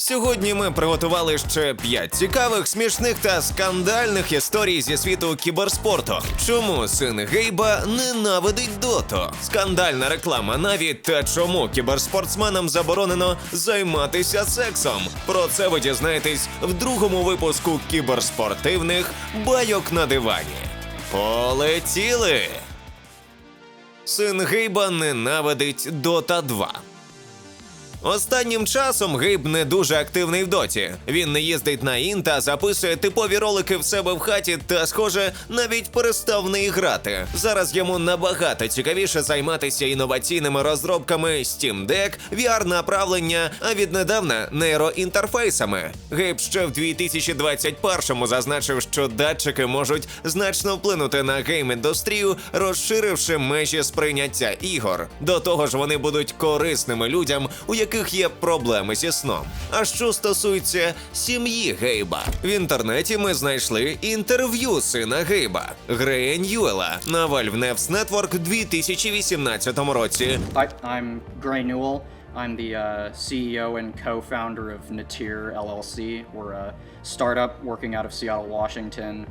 Сьогодні ми приготували ще п'ять цікавих, смішних та скандальних історій зі світу кіберспорту. Чому син Гейба ненавидить дото? Скандальна реклама Наві та чому кіберспортсменам заборонено займатися сексом. Про це ви дізнаєтесь в другому випуску кіберспортивних байок на дивані. Полетіли! Син Гейба ненавидить Дота 2. Останнім часом Гейб не дуже активний в доті. Він не їздить на інта, записує типові ролики в себе в хаті та, схоже, навіть перестав в неї грати. Зараз йому набагато цікавіше займатися інноваційними розробками Steam Deck, VR-направлення, а віднедавна нейроінтерфейсами. Гейб ще в 2021-му зазначив, що датчики можуть значно вплинути на гейм-індустрію, розширивши межі сприйняття ігор. До того ж, вони будуть корисними людям, у яких є проблеми зі сном. А що стосується сім'ї Гейба, в інтернеті ми знайшли інтерв'ю сина Гейба Грея Ньюела на Valve Nevs Network 2018 році. I, I'm Gray Newell. I'm the uh, CEO and co-founder of Natir LLC. We're a startup working out of Seattle, Washington,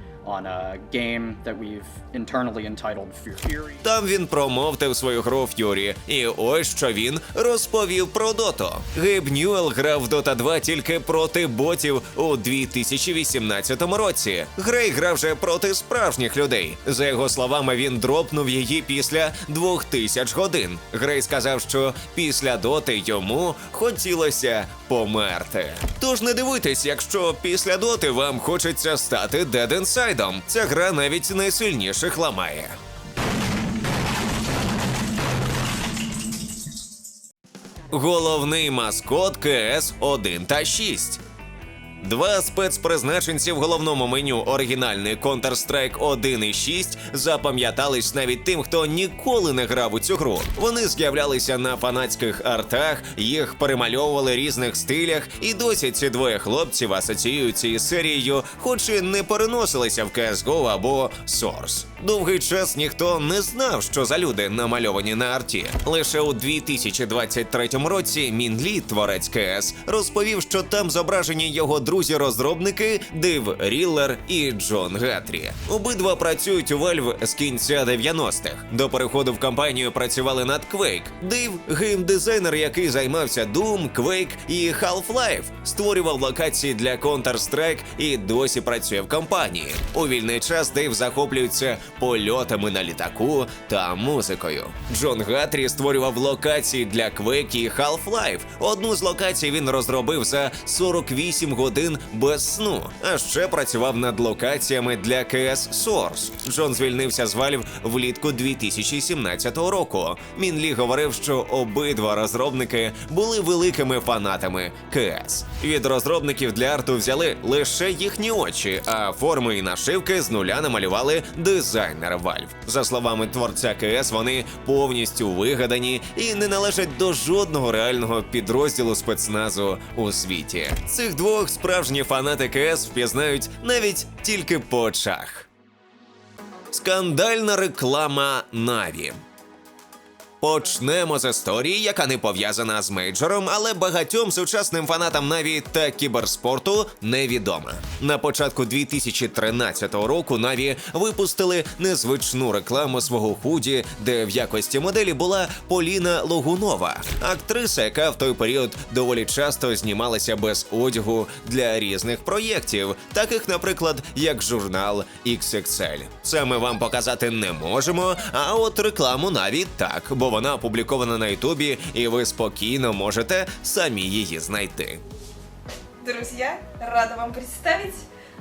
Fury. Там він промовтив свою гру Ф'юрі. І ось що він розповів про Дото. Гейб Ньюел грав в Дота 2 тільки проти ботів у 2018 році. Грей грав же проти справжніх людей. За його словами, він дропнув її після 2000 годин. Грей сказав, що після доти йому хотілося померти. Тож не дивуйтесь, якщо після доти вам хочеться стати Inside. Ця гра навіть найсильніших ламає. Головний маскот КС 1 та 6. Два спецпризначенці в головному меню оригінальний Counter-Strike 1 і 6 запам'ятались навіть тим, хто ніколи не грав у цю гру. Вони з'являлися на фанатських артах, їх перемальовували різних стилях, і досі ці двоє хлопців асоціюються із серією, хоч і не переносилися в CSGO або Source. Довгий час ніхто не знав, що за люди намальовані на арті. Лише у 2023 році Мін Лі, творець КС, розповів, що там зображені його друзі-розробники Див Ріллер і Джон Гатрі. Обидва працюють у Valve з кінця 90-х. До переходу в компанію працювали над Quake. Див геймдизайнер, який займався Doom, Quake і Half-Life, створював локації для Counter-Strike і досі працює в компанії. У вільний час Дейв захоплюється польотами на літаку та музикою. Джон Гатрі створював локації для Quake і Half-Life. Одну з локацій він розробив за 48 годин без сну, а ще працював над локаціями для CS Source. Джон звільнився з Valve влітку 2017 року. Мінлі говорив, що обидва розробники були великими фанатами КС. Від розробників для арту взяли лише їхні очі, а форми і нашивки з нуля намалювали дизайнери Valve. За словами творця КС, вони повністю вигадані і не належать до жодного реального підрозділу спецназу у світі. Цих двох справжні фанати КС впізнають навіть тільки по очах. Скандальна реклама Наві. Почнемо з історії, яка не пов'язана з мейджором, але багатьом сучасним фанатам Наві та кіберспорту невідома. На початку 2013 року Наві випустили незвичну рекламу свого худі, де в якості моделі була Поліна Логунова, актриса, яка в той період доволі часто знімалася без одягу для різних проєктів, таких, наприклад, як журнал XXL. Це ми вам показати не можемо, а от рекламу Наві так, бо вона опублікована на Ютубі, і ви спокійно можете самі її знайти. Друзья, рада вам представить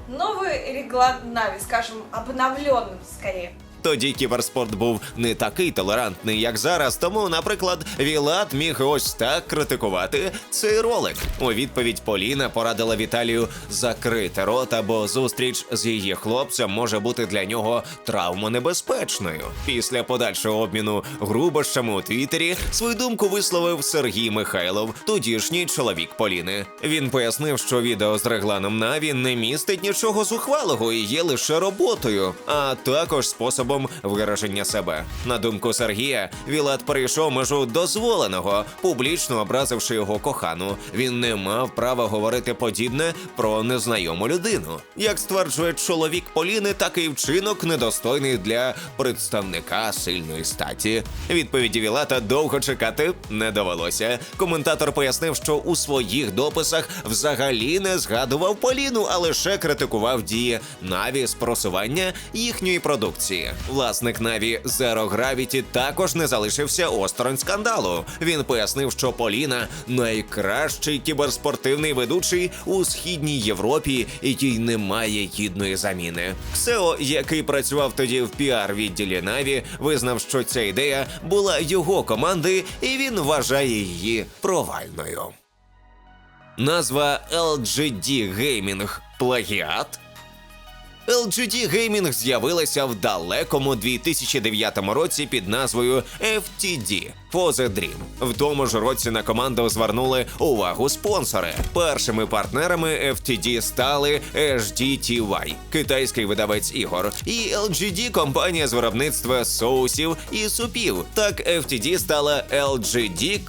новый реглан Нави, скажем, обновленным скорее. Тоді кіберспорт був не такий толерантний, як зараз. Тому, наприклад, Вілат міг ось так критикувати цей ролик. У відповідь Поліна порадила Віталію закрити рот, або зустріч з її хлопцем може бути для нього травмонебезпечною. Після подальшого обміну грубощами у Твіттері свою думку висловив Сергій Михайлов, тодішній чоловік Поліни. Він пояснив, що відео з регланом Наві не містить нічого зухвалого і є лише роботою, а також способом способом вираження себе. На думку Сергія, Вілат перейшов межу дозволеного, публічно образивши його кохану. Він не мав права говорити подібне про незнайому людину. Як стверджує чоловік Поліни, такий вчинок недостойний для представника сильної статі. Відповіді Вілата довго чекати не довелося. Коментатор пояснив, що у своїх дописах взагалі не згадував Поліну, а лише критикував дії Наві з просування їхньої продукції. Власник Наві Zero Gravity також не залишився осторонь скандалу. Він пояснив, що Поліна найкращий кіберспортивний ведучий у східній Європі, який не має гідної заміни. Ксео, який працював тоді в піар відділі Наві, визнав, що ця ідея була його команди, і він вважає її провальною. Назва LGD Gaming плагіат. LGD Gaming з'явилася в далекому 2009 році під назвою FTD For the Dream. В тому ж році на команду звернули увагу спонсори. Першими партнерами FTD стали HDTY, китайський видавець ігор, і LGD – компанія з виробництва соусів і супів. Так FTD стала LGD.SGTY.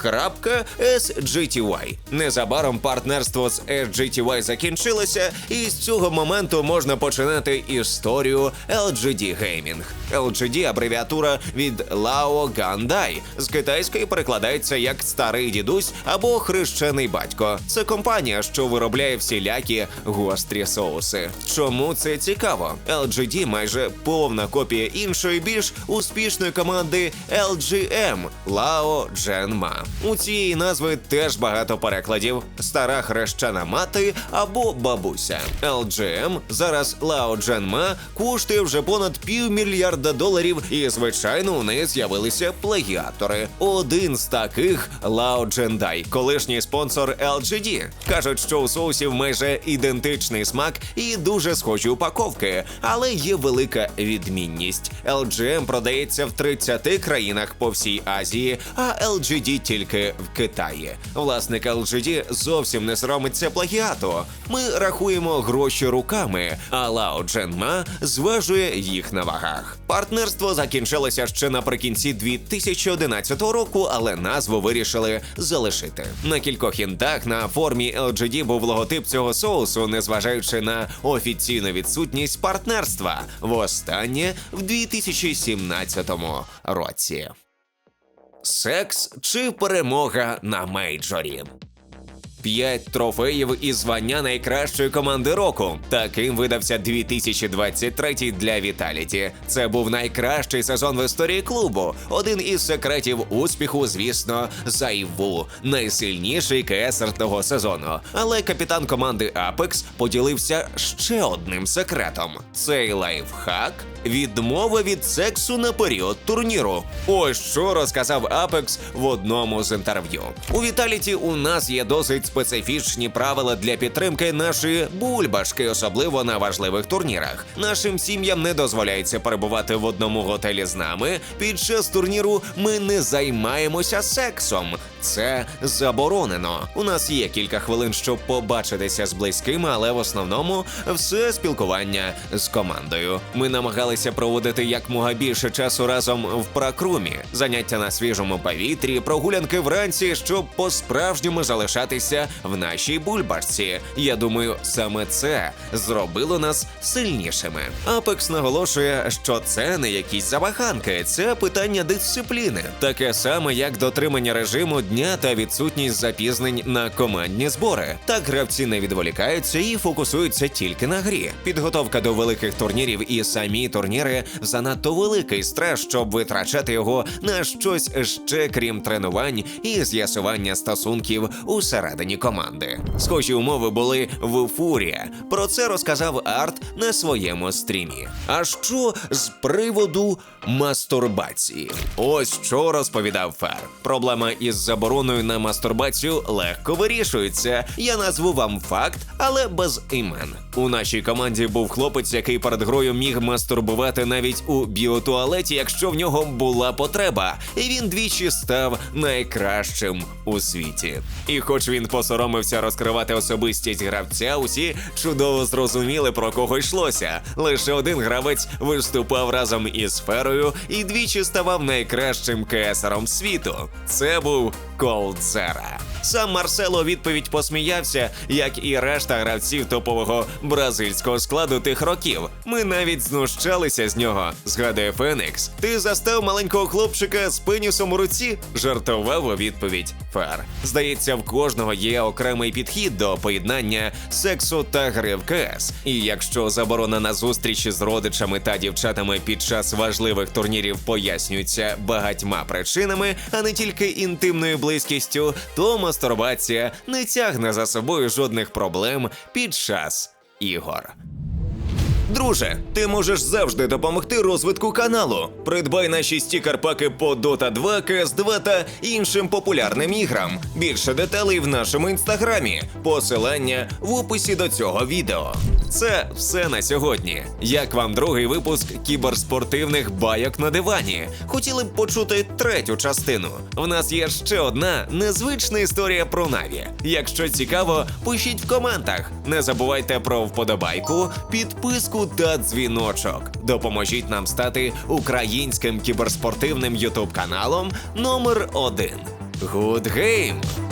Незабаром партнерство з SGTY закінчилося, і з цього моменту можна починати історію LGD Gaming. LGD – абревіатура від Lao Gandai. З китайської перекладається як старий дідусь або хрещений батько. Це компанія, що виробляє всілякі гострі соуси. Чому це цікаво? LGD майже повна копія іншої більш успішної команди LGM Lao Genma. У цієї назви теж багато перекладів: стара хрещена мати або бабуся. LGM зараз Lao Genma коштує вже понад півмільярда доларів, і звичайно у неї з'явилися плагіатори. Один з таких Lao Jendai, колишній спонсор LGD. Кажуть, що у соусів майже ідентичний смак і дуже схожі упаковки, але є велика відмінність. LGM продається в 30 країнах по всій Азії, а LGD тільки в Китаї. Власник LGD зовсім не соромиться плагіату. Ми рахуємо гроші руками, а Lao Genma зважує їх на вагах. Партнерство закінчилося ще наприкінці 2011 року, але назву вирішили залишити. На кількох інтах на формі LGD був логотип цього соусу, незважаючи на офіційну відсутність партнерства. Востаннє в 2017 році. Секс чи перемога на мейджорі? П'ять трофеїв і звання найкращої команди року. Таким видався 2023 для Віталіті. Це був найкращий сезон в історії клубу. Один із секретів успіху, звісно, Зайву, найсильніший КСР того сезону. Але капітан команди Apex поділився ще одним секретом: цей лайфхак відмова від сексу на період турніру. Ось що розказав Apex в одному з інтерв'ю. У Віталіті у нас є досить специфічні правила для підтримки нашої бульбашки, особливо на важливих турнірах. Нашим сім'ям не дозволяється перебувати в одному готелі з нами. Під час турніру ми не займаємося сексом. Це заборонено. У нас є кілька хвилин, щоб побачитися з близькими, але в основному все спілкування з командою. Ми намагалися проводити якмога більше часу разом в пракрумі, заняття на свіжому повітрі, прогулянки вранці, щоб по-справжньому залишатися в нашій бульбашці. Я думаю, саме це зробило нас сильнішими. Апекс наголошує, що це не якісь забаганки, це питання дисципліни, таке саме як дотримання режиму дня та відсутність запізнень на командні збори. Так гравці не відволікаються і фокусуються тільки на грі. Підготовка до великих турнірів і самі турніри занадто великий стрес, щоб витрачати його на щось ще крім тренувань і з'ясування стосунків усередині команди. Схожі умови були в Фурі. Про це розказав Арт на своєму стрімі. А що з приводу мастурбації? Ось що розповідав Фер. Проблема із забороною на мастурбацію легко вирішується. Я назву вам факт, але без імен. У нашій команді був хлопець, який перед грою міг мастурбувати навіть у біотуалеті, якщо в нього була потреба, і він двічі став найкращим у світі. І хоч він посоромився розкривати особистість гравця, усі чудово зрозуміли про кого йшлося. Лише один гравець виступав разом із сферою і двічі ставав найкращим кесаром світу. Це був Колдзера. Сам Марсело відповідь посміявся, як і решта гравців топового бразильського складу тих років. Ми навіть знущалися з нього. Згадує Фенікс. Ти застав маленького хлопчика з пенісом у руці? жартував у відповідь Фер. Здається, в кожного є окремий підхід до поєднання сексу та гри в КС. І якщо заборона на зустрічі з родичами та дівчатами під час важливих турнірів пояснюється багатьма причинами, а не тільки інтимною близькістю, то мастурбація не тягне за собою жодних проблем під час ігор. Друже, ти можеш завжди допомогти розвитку каналу. Придбай наші стікер-паки по Dota 2, CS 2 та іншим популярним іграм. Більше деталей в нашому інстаграмі. Посилання в описі до цього відео. Це все на сьогодні. Як вам другий випуск кіберспортивних байок на дивані? Хотіли б почути третю частину. В нас є ще одна незвична історія про Наві. Якщо цікаво, пишіть в коментах. Не забувайте про вподобайку, підписку та дзвіночок. Допоможіть нам стати українським кіберспортивним ютуб каналом номер один. Good Game!